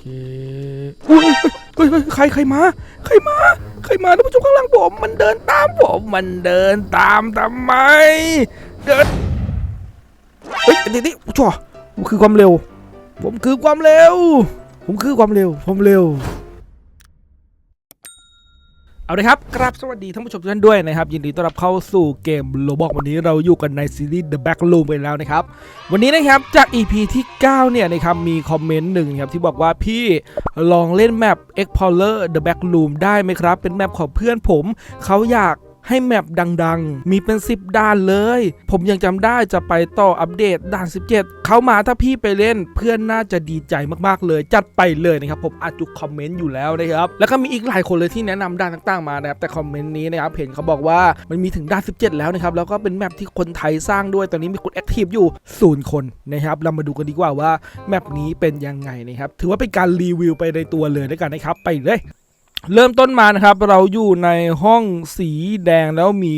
เคอุ้ยเฮ้ยเฮ้ยใครใครมา ใครมา ใครมาท่านผู้ชมข้างหลังผม มันเดินตามผม มันเดินตามทำไม เดิน เฮ้ยนี่นี่ชัวผมคือความเร็ว ผมคือความเร็ว ผมคือความเร็ว ผมเร็ว เอาเลยครับครับสวัสดีท่านผู้ชมทุกท่านด้วยนะครับ ยินดีต้อนรับเข้าสู่เกมโลบอกวันนี้เราอยู่กันในซีรีส์ The Back Room ไปแล้วนะครับ วันนี้นะครับจาก EP ที่ 9 เนี่ยนะครับมีคอมเมนต์หนึ่งครับที่บอกว่าพี่ลองเล่นแมป Explorer The Back Room ได้ไหมครับ เป็นแมปของเพื่อนผม เขาอยาก ให้แมปดังๆ มีเป็น 10ด้านเลย ผมยังจำได้จะไปต่ออัปเดตด่าน 17 เขามาถ้าพี่ไปเล่นเพื่อนน่าจะดีใจมากๆเลย จัดไปเลยนะครับ ผมอาจจุคอมเมนต์อยู่แล้วนะครับ แล้วก็มีอีกหลายคนเลยที่แนะนำด้านต่างๆมานะครับ แต่คอมเมนต์นี้นะครับเห็นเขาบอกว่ามันมีถึงด้าน 17 แล้วนะครับ แล้วก็เป็นแมปที่คนไทยสร้างด้วย ตอนนี้มีคนแอคทีฟอยู่ศูนย์คนนะครับ เรามาดูกันดีกว่าว่าแมปนี้เป็นยังไงนะครับ ถือว่าเป็นการรีวิวไปในตัวเลยด้วยกันนะครับ ไปเลย เริ่มต้นมานะครับ เราอยู่ในห้องสีแดงแล้วมี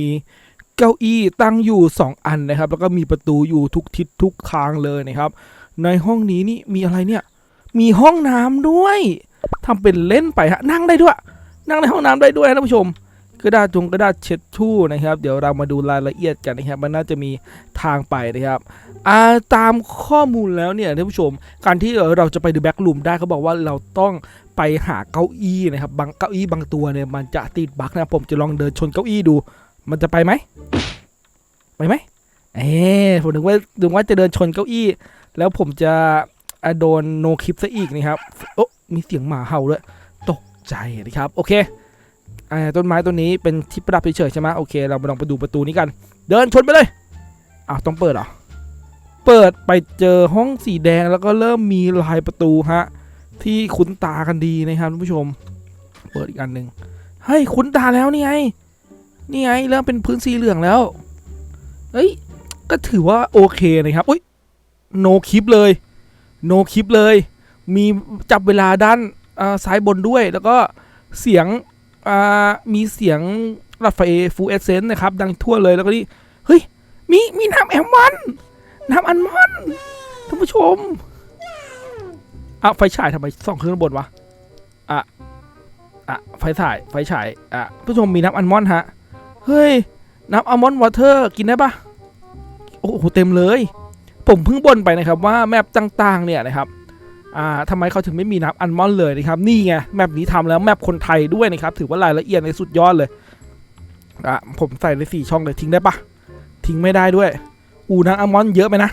เก้าอี้ตั้งอยู่ 2 อันนะครับ แล้วก็มีประตูอยู่ทุกทิศทุกทางเลยนะครับ ในห้องนี้นี่มีอะไรเนี่ย มีห้องน้ำด้วยทำเป็นเล่นไปฮะนั่งได้ด้วย นั่งในห้องน้ำได้ด้วยนะท่านผู้ชม กระดาษจงกระดาษเช็ดชู่นะครับ เดี๋ยวเรามาดูรายละเอียดกันนะครับ มันน่าจะมีทางไปนะครับอ่าตามข้อมูลแล้วเนี่ยท่านผู้ชม การที่เราจะไปดูแบ็กลูมได้เขาบอกว่าเราต้องไปหาเก้าอี้นะครับ บางเก้าอี้บางตัวเนี่ยมันจะติดบั๊กนะผมจะลองเดินชนเก้าอี้ดู มันจะไปไหมไปไหมเอ๊ผมนึกว่านึกว่าจะเดินชนเก้าอี้ แล้วผมจะโดนโนคลิปซะอีกนะครับโอ้มีเสียงหมาเห่าด้วยตกใจนะครับ โอเค ต้นไม้ต้นนี้เป็นที่ประดับเฉยๆใช่ไหมโอเค เรามาลองไปดูประตูนี้กัน เดินชนไปเลยอ้าวต้องเปิดเหรอ เปิดไปเจอห้องสีแดงแล้วก็เริ่มมีลายประตูฮะที่คุ้นตากันดีนะครับท่านผู้ชม เปิดอีกอันหนึ่งเฮ้ยคุ้นตาแล้วนี่ไงนี่ไงเริ่มเป็นพื้นสีเหลืองแล้วเฮ้ยก็ถือว่าโอเคนะครับอุ้ยโนคลิปเลยโนคลิปเลย มีจับเวลาด้านอ่าซ้ายบนด้วย แล้วก็เสียง มีเสียงหลอดไฟฟูเอเซนนะครับ ดังทั่วเลยแล้วก็นี่เฮ้ย มีมีน้ำแอมวันน้ำอันมอนท่านผู้ชมอะไฟฉายทำไมส่องขึ้นบนวะอะอะไฟฉายไฟฉายอะผู้ชมมีน้ำอัลมอนด์ฮะเฮ้ยน้ำอัลมอนด์วอเตอร์กินได้ปะโอ้โหเต็มเลย ผมเพิ่งบ่นไปนะครับว่าแมปต่างๆเนี่ยนะครับ อ่าทำไมเขาถึงไม่มีน้ำอัลมอนด์เลยนะครับนี่ไงแมปนี้ทำแล้วแมปคนไทยด้วยนะครับถือว่ารายละเอียดในสุดยอดเลยอะผมใส่ในสี่ช่องเลยทิ้งได้ปะทิ้งไม่ได้ด้วย อูน้ำอัลมอนด์เยอะไปนะ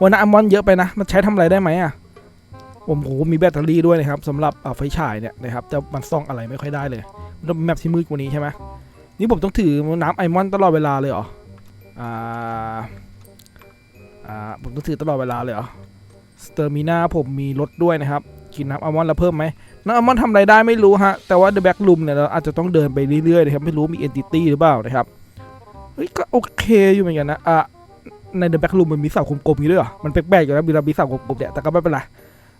วันน้ำอัลมอนด์เยอะไปนะ มันใช้ทำอะไรได้ไหมอะผมโหมีแบตเตอรี่ด้วยนะครับสำหรับไฟฉายเนี่ยนะครับแต่มันส่องอะไรไม่ค่อยได้เลยมันต้องแมปที่มืดกว่านี้ใช่ไหมนี่ผมต้องถือน้ำไอมอนตลอดเวลาเลยเหรออ่าอ่าผมต้องถือตลอดเวลาเลยเหรอ สเตอร์มินาผมมีรถด้วยนะครับ กินน้ำไอมอนแล้วเพิ่มไหมน้ำไอมอนทำไรได้ไม่รู้ฮะ แต่ว่า The Back Room เนี่ยเราอาจจะต้องเดินไปเรื่อยๆนะครับ ไม่รู้มี Entity หรือเปล่านะครับ เฮ้ย ก็โอเคอยู่เหมือนกันนะ อะ ใน The Back Room มันมีเสากลมๆนี้ด้วยเหรอ มันแปลกๆอยู่แล้วมีเระบีเสากลมๆเนี่ยแต่ก็ไม่เป็นไร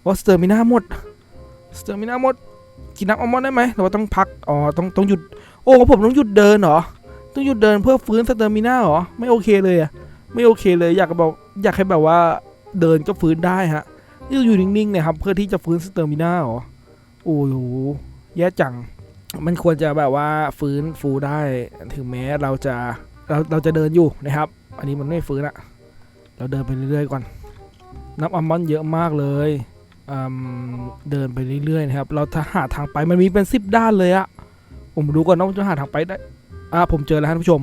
ว่าสเตอร์มินาหมด สเตอร์มินาหมด กินน้ำอัลมอนด์ได้ไหมหรือว่าต้องพัก อ๋อ ต้องต้องหยุด โอ้ผมต้องหยุดเดินเหรอ ต้องหยุดเดินเพื่อฟื้นสเตอร์มินาเหรอ ไม่โอเคเลยอะไม่โอเคเลย อยากจะบอกอยากให้แบบว่า เดินก็ฟื้นได้ฮะนี่อยู่นิ่งๆเนี่ยครับเพื่อที่จะฟื้นสเตอร์มินาเหรอโอ้โหแย่จัง มันควรจะแบบว่าฟื้นฟูได้ ถึงแม้เราจะเราเราจะเดินอยู่นะครับ อันนี้มันไม่ฟื้นอะเราเดินไปเรื่อยๆก่อนน้ำอัลมอนด์เยอะมากเลยเดินไปเรื่อยๆนะครับ เราถ้าหาทางไปมันมีเป็นสิบด้านเลยอะผมดูก่อนนะว่าจะหาทางไปได้อ่าผมเจอแล้วท่านผู้ชม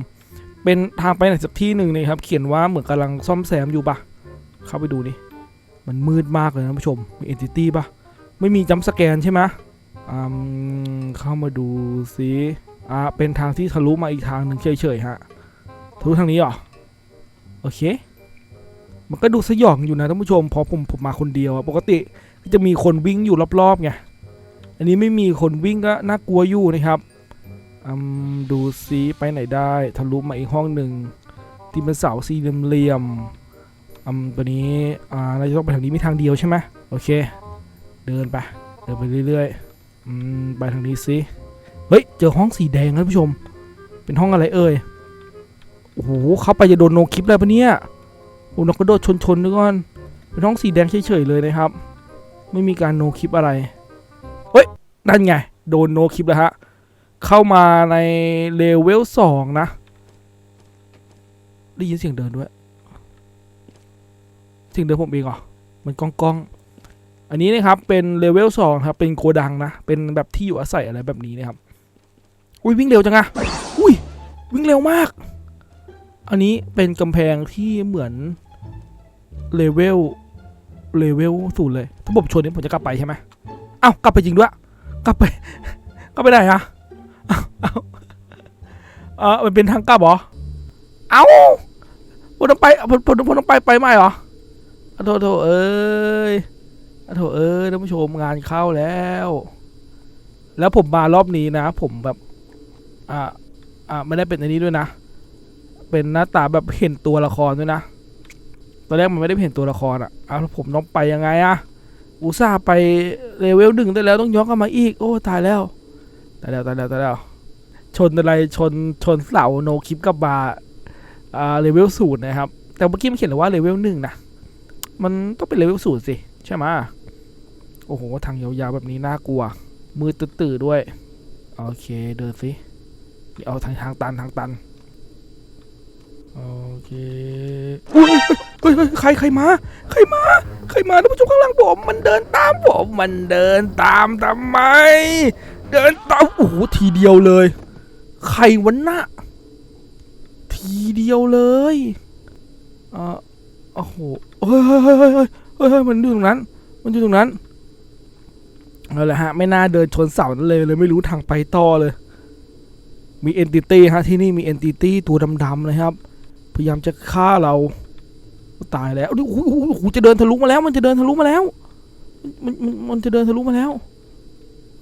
เป็นทางไปไหนสักที่หนึ่งนะครับ เขียนว่าเหมือนกำลังซ่อมแซมอยู่ปะ เข้าไปดูนี่มันมืดมากเลยนะผู้ชม มีเอนติตี้ปะไม่มีจัมสแกนใช่ไหมอืมเข้ามาดูสิอ่าเป็นทางที่ทะลุมาอีกทางหนึ่งเฉยๆฮะทะลุทางนี้เหรอโอเค มันก็ดูสยองอยู่นะท่านผู้ชมพอผมผมมาคนเดียวปกติจะมีคนวิ่งอยู่รอบๆไงอันนี้ไม่มีคนวิ่งก็น่ากลัวอยู่นะครับอืมดูซิไปไหนได้ทะลุมาอีกห้องหนึ่งที่เป็นเสาสี่เหลี่ยม อืมตัวนี้อ่าเราจะต้องไปทางนี้มีทางเดียวใช่ไหมโอเค เดินไปเดินไปเรื่อยๆอืมไปทางนี้สิเฮ้ยเจอห้องสีแดงนะท่านผู้ชม เป็นห้องอะไรเอ่ยโอ้โหเข้าไปจะโดนโนคลิปเลยปะเนี่ยโอ้นกกระโดดชนๆนึกก่อนเป็นห้องสีแดงเฉยๆเลยนะครับ ไม่มีการโนคลิปอะไรเฮ้ยนั่นไงโดนโนคลิปแล้วฮะเข้ามาในเลเวลสองนะได้ยินเสียงเดินด้วย เสียงเดินผมเองเหรอมันกองกองอันนี้นะครับเป็นเลเวลสองครับเป็นโกดังนะเป็นแบบที่อยู่อาศัยอะไรแบบนี้นะครับอุ้ยวิ่งเร็วจังอะอุ้ยวิ่งเร็วมาก อันนี้เป็นกำแพงที่เหมือนเลเวลเลเวลศูนย์เลย ถ้าผมชนนี่ผมจะกลับไปใช่ไหมเอ้ากลับไปจริงด้วย กลับไปกลับไปไหนอะเอ้าเอ้ามันเป็นทางกลับเหรอ เอ้าผมต้องไปผมผมผมต้องไปไปไหมเหรอ อะโถโถเอ้ยอะโถเอ้ยท่านผู้ชมงานเข้าแล้ว แล้วผมมารอบนี้นะ ผมแบบ อ่าอ่าไม่ได้เป็นอันนี้ด้วยนะ เป็นหน้าตาแบบเห็นตัวละครด้วยนะ ตอนแรกมันไม่ได้เห็นตัวละครอะอะแล้วผมต้องไปยังไงอะอุตส่าห์ไปเลเวลหนึ่งได้แล้วต้องย้อนกลับมาอีก โอ้ตายแล้วตายแล้วตายแล้วตายแล้ว ชนอะไรชนชนเสาโนคลิปกับบาอ่าเลเวลศูนย์นะครับ แต่เมื่อกี้มันเขียนเลยว่าเลเวลหนึ่งนะ มันต้องเป็นเลเวลศูนย์สิ ใช่ไหมโอ้โห ทางยาวๆแบบนี้น่ากลัว มือตื่นๆด้วย โอเค เดินสิเอาทางทางตันทางตัน โอเคเฮ้ยเฮ้ยใครใครมา ใครมา ใครมาท่านผู้ชมข้างหลังผม มันเดินตามผม มันเดินตามทำไม เดินตาม โอ้โห ทีเดียวเลย ใครวันน่ะทีเดียวเลย เอ่อโอ้โห เฮ้ยเฮ้ยเฮ้ยเฮ้ยเฮ้ยเฮ้ยมันอยู่ตรงนั้น มันอยู่ตรงนั้นเอาละฮะ ไม่น่าเดินชนเสานั้นเลยเลยไม่รู้ทางไปต่อเลย มีเอนติตี้ฮะที่นี่มีเอนติตี้ตัวดำๆนะครับ พยายามจะฆ่าเราตายแล้วโอ้โหจะเดินทะลุมาแล้ว มันจะเดินทะลุมาแล้ว มันมันมันจะเดินทะลุมาแล้ว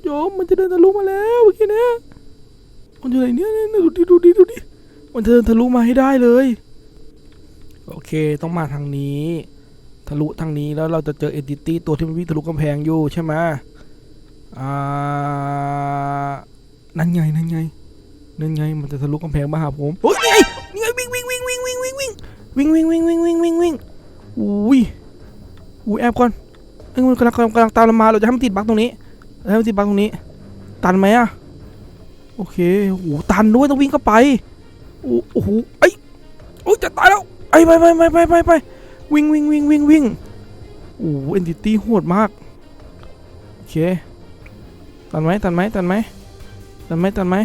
โยมมันจะเดินทะลุมาแล้วเมื่อกี้เนี้ยมันอยู่ไหนเนี่ยเนี่ยดูดิดูดิดูดิมันจะเดินทะลุมาให้ได้เลย โอเคต้องมาทางนี้ ทะลุทางนี้แล้วเราจะเจอเอนติตี้ตัวที่มันวิ่งทะลุกำแพงอยู่ใช่ไหมอ่านั่นไงนั่นไงนั่นไงมันจะทะลุกำแพงมาหาผมโอ้ยนี่ไงนี่ไงวิ่งวิ่งวิ่งวิ่งวิ่งวิ่งวิ่งวิ่งวิ่งวิ่งวิ่งวิ่งวิ่งวิ่งอุ้ยอุ้ยแอบก่อนเอ้ยมันกำลังกำลังกำลังตามเรามาเราจะให้มันติดบั๊กตรงนี้เราให้มันติดบั๊กตรงนี้ ตันไหมอะโอเคโอ้โหตันด้วยต้องวิ่งเข้าไปโอ้โอ้โหไอ้ ไอ้ยไปไปไปไปไปไปวิ่งวิ่งวิ่งวิ่งวิ่งโอ้เอนติตี้โหดมาก โอเค ตันไหมตันไหมตันไหมตันไหมตันไหม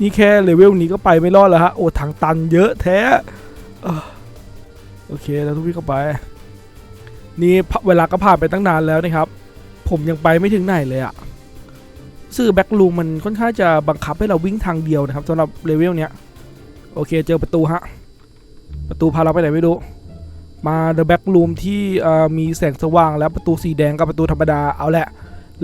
นี่แค่เลเวลนี้ก็ไปไม่รอดแล้วฮะ โอ้ทางตันเยอะแท้ออโอเคแล้วทุกพี่เข้าไป นี่เวลาก็ผ่านไปตั้งนานแล้วนะครับ ผมยังไปไม่ถึงไหนเลยอะซื่อแบ็กลูมมันค่อนข้างจะบังคับให้เราวิ่งทางเดียวนะครับสำหรับเลเวลเนี้ย โอเคเจอประตูฮะ ประตูพาเราไปไหนไม่รู้ มาเดอะแบ็กลูมที่มีแสงสว่างแล้วประตูสีแดงกับประตูธรรมดาเอาแหละ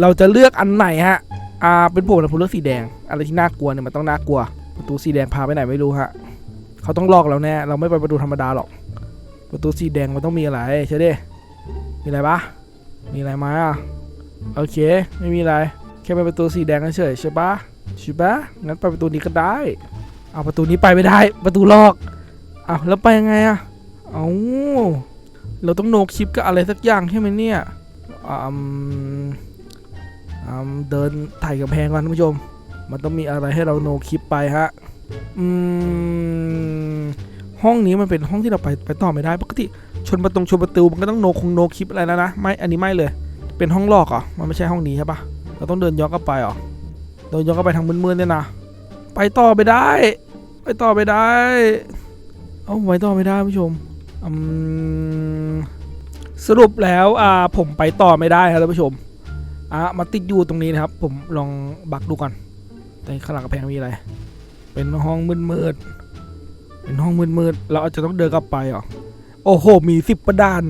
เราจะเลือกอันไหนฮะอ่าเป็นผมนะผมเลือกสีแดง อะไรที่น่ากลัวเนี่ยมันต้องน่ากลัว ประตูสีแดงพาไปไหนไม่รู้ฮะเขาต้องลอกเราแน่เราไม่ไปประตูธรรมดาหรอก ประตูสีแดงมันต้องมีอะไรใช่ดิมีอะไรปะมีอะไรไหมอะโอเค ไม่มีอะไร แค่ไปประตูสีแดงเฉยใช่ปะใช่ปะงั้นไปประตูนี้ก็ได้ เอาประตูนี้ไปไม่ได้ ประตูลอก อาแล้วไปยังไงอะเอาเราต้องโนคลิปกับอะไรสักอย่างใช่ไหมเนี่ยอืมอืมเดินถ่ายกำแพงก่อนท่านผู้ชม มันต้องมีอะไรให้เราโนคลิปไปฮะ อืม ห้องนี้มันเป็นห้องที่เราไปไปต่อไม่ได้ปกติชนประตูชนประตูมันก็ต้องโนคงโนคลิปอะไรแล้วนะ ไม่ อันนี้ไม่เลย เป็นห้องลอกเหรอมันไม่ใช่ห้องนี้ใช่ปะเราต้องเดินย้อนกลับไปเหรอเดินย้อนกลับไปทางมืดๆเนี่ยนะ ไปต่อไปได้ ไปต่อไปได้ เอาไปต่อไม่ได้ผู้ชมอมสรุปแล้วอ่าผมไปต่อไม่ได้ครับท่านผู้ชมอะมาติดอยู่ตรงนี้นะครับ ผมลองบักดูก่อนแต่ข้างหลังกระแพงมีอะไร เป็นห้องมืดๆเป็นห้องมืดๆเราอาจจะต้องเดินกลับไปเหรอโอ้โห มีสิบประดาน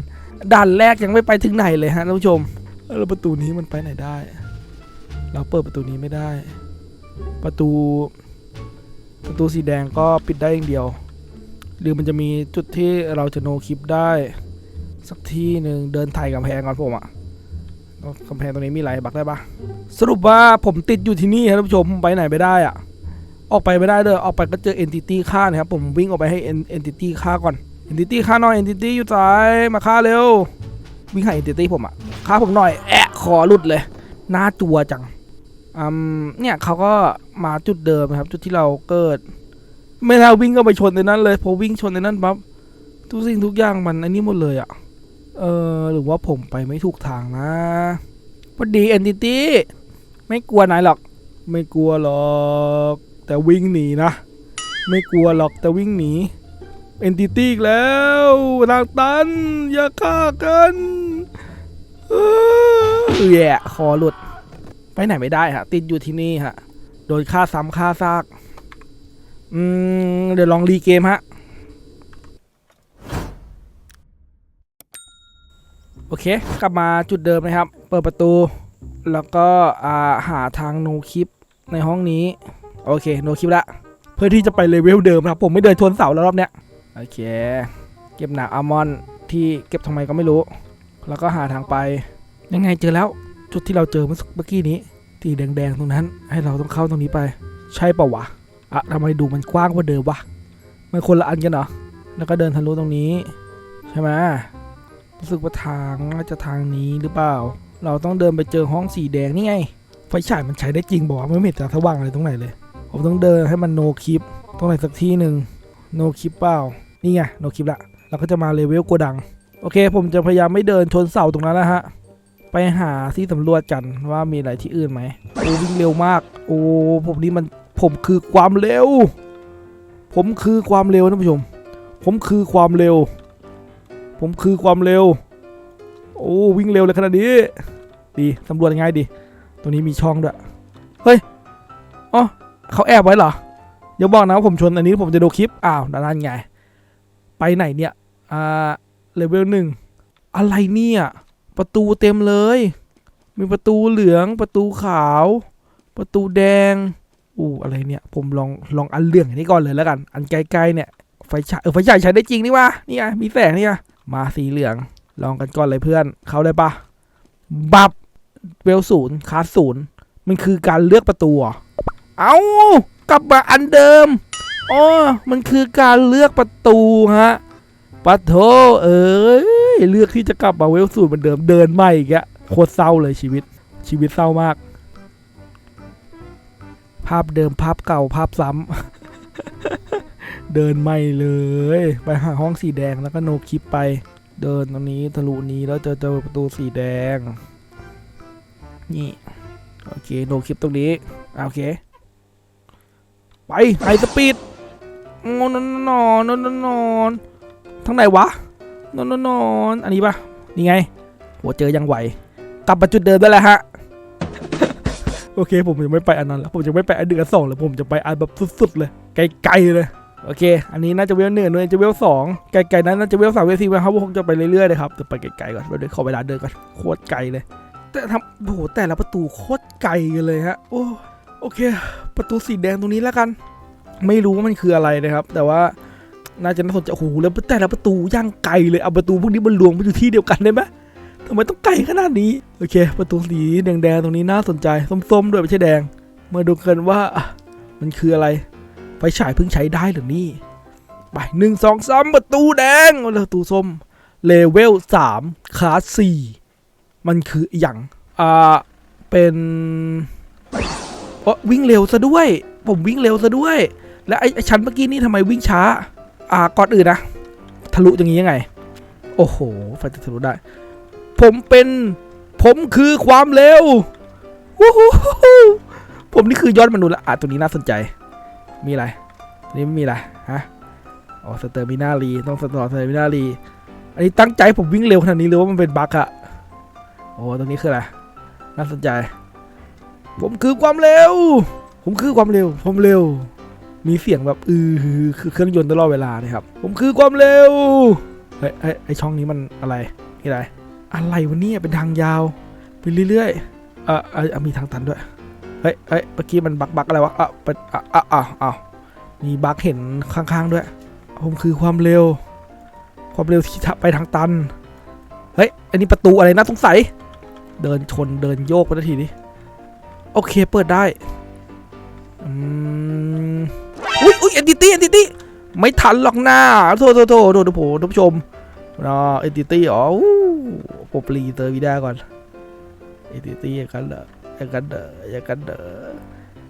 ด่านแรกยังไม่ไปถึงไหนเลยฮะท่านผู้ชมแล้วประตูนี้มันไปไหนได้ เราเปิดประตูนี้ไม่ได้ ประตู ประตูสีแดงก็ปิดได้อย่างเดียว หรือมันจะมีจุดที่เราจะโนคลิปได้ สักที่หนึ่งเดินไถ่ายกำแพงก่อนผมอะกำแพงตรงนี้มีอะไรบักได้ปะสรุปว่าผมติดอยู่ที่นี่ครับท่านผู้ชมไปไหนไม่ได้อะออกไปไม่ได้เลยออกไปก็เจอเอนติตี้ฆ่านะครับ ผมวิ่งออกไปให้เอนติตี้ฆ่าก่อนเอนติตี้ฆ่าหน่อยเอนติตี้อยู่ซ้ายมาฆ่าเร็ว วิ่งหาเอนติตี้ผมอะฆ่าผมหน่อยแอะคอหลุดเลยหน้าจัวจังอืมเนี่ยเขาก็มาจุดเดิมนะครับ จุดที่เราเกิด ไม่น่าวิ่งก็ไปชนในนั้นเลยพอวิ่งชนในนั้นปั๊บทุกสิ่งทุกอย่างมันอันนี้หมดเลยอะ่ะ เออหรือว่าผมไปไม่ถูกทางนะพอดีเอนติตี้ไม่กลัวนายหรอก ไม่กลัวหรอก แต่วิ่งหนีนะ ไม่กลัวหรอกแต่วิ่งหนีเอนติตี้อีกแล้วทางตัน อย่าฆ่ากันเออแย่คอหลุด ไปไหนไม่ได้ฮะ ติดอยู่ที่นี่ฮะ โดนฆ่าซ้ำฆ่าซาก อืมเดี๋ยวลองรีเกมฮะ โอเค กลับมาจุดเดิมนะครับ เปิดประตู แล้วก็อ่าหาทางโนคลิปในห้องนี้ โอเคโนคลิปละ เพื่อที่จะไปเลเวลเดิมนะครับ ผมไม่เดินชนเสาแล้วรอบเนี้ย โอเค เก็บหนักอัลมอนที่เก็บทำไมก็ไม่รู้ แล้วก็หาทางไป ยังไงเจอแล้ว จุดที่เราเจอเมื่อเมื่อกี้นี้ ที่แดงๆตรงนั้น ให้เราต้องเข้าตรงนี้ไป ใช่ปะวะ อะทำไมดูมันกว้างกว่าเดิมวะมันคนละอันกันเหรอ แล้วก็เดินทะลุตรงนี้ ใช่ไหมรู้สึกว่าทางน่าจะทางนี้หรือเปล่า เราต้องเดินไปเจอห้องสีแดงนี่ไง ไฟฉายมันใช้ได้จริงบอกว่าไม่เห็นจะสว่างอะไรตรงไหนเลย ผมต้องเดินให้มันโนคลิปตรงไหนสักที่หนึ่งโนคลิปเปล่า นี่ไงโนคลิปละ เราก็จะมาเลเวลกดัง โอเค ผมจะพยายามไม่เดินชนเสาตรงนั้นแล้วฮะ ไปหาที่สำรวจกันว่ามีอะไรที่อื่นไหมโอ้วิ่งเร็วมาก โอ้ผมนี่มัน ผมคือความเร็ว ผมคือความเร็วท่านผู้ชม ผมคือความเร็ว ผมคือความเร็ว โอ้วิ่งเร็วเลยขนาดนี้ ดีสำรวจยังไงดี ตรงนี้มีช่องด้วย เฮ้ย อ๋อเขาแอบไว้เหรอเดี๋ยวบอกนะว่าผมชนอันนี้ผมจะดูคลิป อ้าวนั่นไง ไปไหนเนี่ย อ่า เลเวลหนึ่ง อะไรเนี่ย ประตูเต็มเลย มีประตูเหลือง ประตูขาว ประตูแดง อู้อะไรเนี่ยผมลองลองอันเหลืองอันนี้ก่อนเลยแล้วกัน อันไกลๆเนี่ยไฟฉายเออไฟฉายใช้ได้จริงนี่วะนี่ไงมีแสงนี่ไงมาสีเหลือง ลองกันก่อนเลยเพื่อน เข้าได้ปะบับเวลศูนย์คาสศูนย์มันคือการเลือกประตูเอากลับมาอันเดิมอ๋อมันคือการเลือกประตูฮะปะโถเอ้ยเลือกที่จะกลับมาเวลศูนย์เหมือนเดิมเดินใหม่อีกอะโคตรเศร้าเลยชีวิตชีวิตเศร้ามาก ภาพเดิมภาพเก่าภาพซ้ำ เดินไม่เลย ไปหาห้องสีแดงแล้วก็โนคลิปไป เดินตรงนี้ทะลุนี้แล้วเจอเจอประตูสีแดง นี่ โอเคโนคลิปตรงนี้โอเค ไปไฮสปีดนอนนอนนอนนอนนอนทางไหนวะนอนนอนนอนอันนี้ปะนี่ไงโหเจอยังไหว กลับมาจุดเดิมได้แล้วฮะ โอเค ผมจะไม่ไปอันนั้นแล้วผมจะไม่ไปอันเดือนสองแล้วผมจะไปอันแบบสุดๆเลย ไกลๆเลยโอเค อันนี้น่าจะเวลหนึ่งเลยจะเวลสองไกลๆนั้นน่าจะเวลสามเวลสี่เวลห้าผมจะไปเรื่อยๆเลยครับจะไปไกลๆก่อนเดี๋ยวขอเวลาเดินก่อนโคตรไกลเลย แต่ทำโอ้โหแต่ละประตูโคตรไกลกันเลยฮะโอ้โอเค ประตูสีแดงตรงนี้แล้วกัน ไม่รู้ว่ามันคืออะไรนะครับ แต่ว่าน่าจะน่าสนใจโอ้โหแล้วแต่ละประตูย่างไกลเลยเอาประตูพวกนี้มันรวมไปอยู่ที่เดียวกันได้ไหม ทำไมต้องไกลขนาดนี้ โอเค ประตูสีแดงๆตรงนี้น่าสนใจ ส้มๆ ด้วยไม่ใช่แดง มาดูกันว่ามันคืออะไร ไฟฉายเพิ่งใช้ได้หรือนี่ ไปหนึ่งสองสามประตูแดงประตูส้ม เลเวลสามคลาสสี่มันคืออย่าง อ่า เป็นโอ้วิ่งเร็วซะด้วย ผมวิ่งเร็วซะด้วย แล้วไอ้ไอ้ชั้นเมื่อกี้นี่ทำไมวิ่งช้า อ่าก่อนอื่นนะ ทะลุอย่างนี้ยังไง โอ้โหไฟจะทะลุได้ ผมเป็น ผมคือความเร็ววู้ฮู้ผมนี่คือยอดมนุษย์ละอะตัวนี้น่าสนใจ มีอะไรนนี้ไม่มีอะไรฮะอ๋อสเตอร์มินารีต้องสตอร์สเตอร์มินารีอันนี้ตั้งใจผมวิ่งเร็วขนาดนี้หรือว่ามันเป็นบั๊กอะโอ้ตรงนี้คืออะไรน่าสนใจ ผมคือความเร็ว ผมคือความเร็ว ผมเร็ว มีเสียงแบบอือคือเครื่องยนต์ตลอดเวลานะครับ ผมคือความเร็วเฮ้ยเฮ้ยไอช่องนี้มันอะไรนี่อะไร อะไรวะเนี่ยเป็นทางยาวไปเรื่อยๆเอ่อเอ่อมีทางตันด้วย เฮ้ยเฮ้ยเมื่อกี้มันบักบักอะไรวะอะเป็นอะอะอะมีบักเห็นข้างๆด้วย ผมคือความเร็ว ความเร็วที่ไปทางตัน เฮ้ย อันนี้ประตูอะไรน่าสงสัย เดินชนเดินโยกไปนาทีนี้ โอเคเปิดได้ อืม อุ้ยอุ้ยเอนติตี้เอนติตี้ไม่ทันหรอกหน้าโทษโทษโทษโทษทุกผู้ชม นะเอติตี้อ๋ออู้โปปรีเตอร์วิดาก่อนเอติตี้ยังกันเหรออย่างกันเด้ออย่างกันเด้อ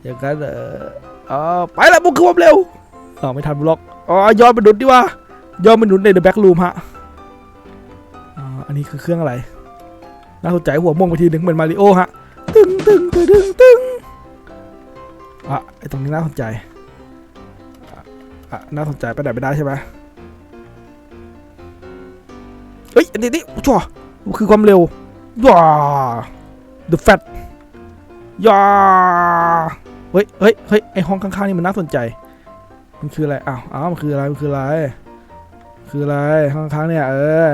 อย่างกันเด้ออ๋อไปละบุกควบเร็วอ๋อไม่ทันบล็อกอ๋อย้อดมนุษย์ดีว่าย้อดมนุษย์ในเดอะแบ็กรูมฮะอ่าอันนี้คือเครื่องอะไรน่าสนใจหัวม่วงไปทีหนึ่งเหมือนมาริโอฮะตึงตึงตึงตึงตึงอะไอตรงนี้น่าสนใจอะน่าสนใจไปไหนไม่ได้ใช่ไหม ฮ้ยอันนี้นี่ชัวคือความเร็วว้า the fat ยาเฮ้ยเฮ้ยเฮ้ยไอห้องข้างๆนี่มันน่าสนใจ มันคืออะไรอ้าวอ้าวมันคืออะไรมันคืออะไร คืออะไรห้องข้างๆเนี่ยเออ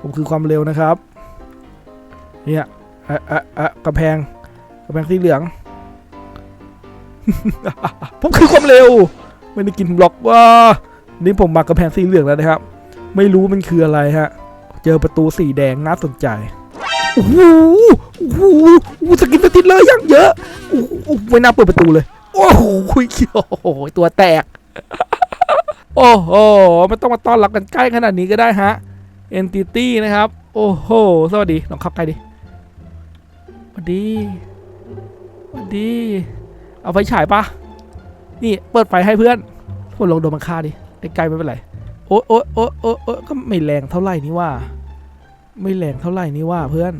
ผมคือความเร็วนะครับเนี่ยอะอะอะกระแพงกระแพงสีเหลือง ผมคือความเร็ว ไม่ได้กินบล็อกว่า นี่ผมมากระแพงสีเหลืองแล้วนะครับ ไม่รู้มันคืออะไรฮะ เจอประตูสีแดงน่าสนใจโอ้โหโอ้โหสกินสติดเลยอย่างเยอะโอ้โหไม่น่าเปิดประตูเลย โอ้โหโอ้โหตัวแตก โอ้โหไม่ต้องมาต้อนรับกันใกล้ขนาดนี้ก็ได้ฮะ Entity นะครับ โอ้โห สวัสดีลองเข้าใกล้ดิสวัสดีสวัสดี เอาไฟฉายปะนี่เปิดไฟให้เพื่อนพวกลองโดนมันฆ่าดิใกล้ๆไม่เป็นไร โอ๊ยโอ๊ยโอ๊ยโอ๊ยโอ๊ยก็ไม่แรงเท่าไหร่นี่ว่า ไม่แรงเท่าไหร่นี่ว่าเพื่อน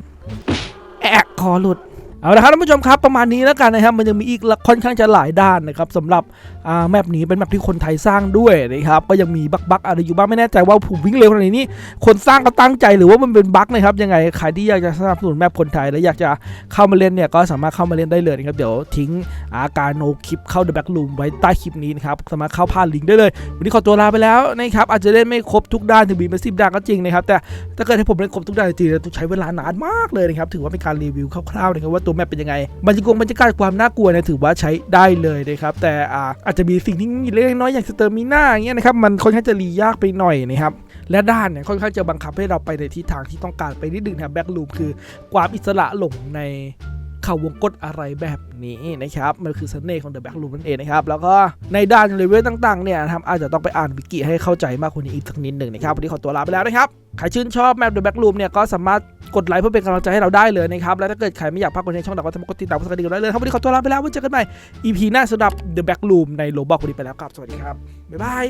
แอกคอหลุด เอาละครับท่านผู้ชมครับประมาณนี้แล้วกันนะครับมันยังมีอีกค่อนข้างจะหลายด้านนะครับสำหรับอ่าแมปนี้เป็นแมปที่คนไทยสร้างด้วยนะครับก็ยังมีบั๊กบั๊กอะไรอยู่บ้างไม่แน่ใจว่าผมวิ่งเร็วขนาดนี้นี่คนสร้างก็ตั้งใจหรือว่ามันเป็นบั๊กนะครับยังไงใครที่อยากจะสนับสนุนแมปคนไทยและอยากจะเข้ามาเล่นเนี่ยก็สามารถเข้ามาเล่นได้เลยนะครับเดี๋ยวทิ้งอาการโนคลิปเข้า The Back Room ไว้ใต้คลิปนี้นะครับสามารถเข้าผ่านลิงก์ได้เลย วันนี้ขอตัวลาไปแล้วนะครับอาจจะเล่นไม่ครบทุกด้านถึงมีมาสิบด้านก็จริงนะครับแต่ถ้าเกิดให้ผมเล่นครบทุกด้านจริงๆต้องใช้เวลานานมากเลยนะครับถือว่าเป็นการรีวิวคร่าวๆนะครับว่าตัวแมปเป็นยังไงบรรยากาศบรรยากาศความน่ากลัวเนี่ยถือว่าใช้ได้เลยนะครับแต่อาจจะมีสิ่งที่เล็กน้อยอย่างสเตอร์มิน่าอย่างเงี้ยนะครับมันค่อนข้างจะรียากไปหน่อยนะครับและด้านเนี่ยค่อนข้างจะบังคับให้เราไปในทิศทางที่ต้องการไปนิดนึงนะครับแบ็กลูมคือความอิสระหลงใน เขาวงกฏอะไรแบบนี้นะครับ มันคือเสน่ห์ของ The Back Room นั่นเองนะครับ แล้วก็ในด้านเลเวลต่างๆเนี่ยนะครับอาจจะต้องไปอ่านวิกิให้เข้าใจมากกว่านี้อีกสักนิดหนึ่งนะครับ วันนี้ขอตัวลาไปแล้วนะครับ ใครชื่นชอบแมป The Back Room เนี่ยก็สามารถกดไลค์เพื่อเป็นกำลังใจให้เราได้เลยนะครับ และถ้าเกิดใครไม่อยากพลาดคอนเทนต์ช่องเราก็สามารถกดติดตามกดสั่นกระดิ่งได้เลยครับวันนี้ขอตัวลาไปแล้วไว้เจอกันใหม่ EP หน้าสำหรับ The Back Room ในโลบอกวันนี้ไปแล้วครับสวัสดีครับบ๊ายบาย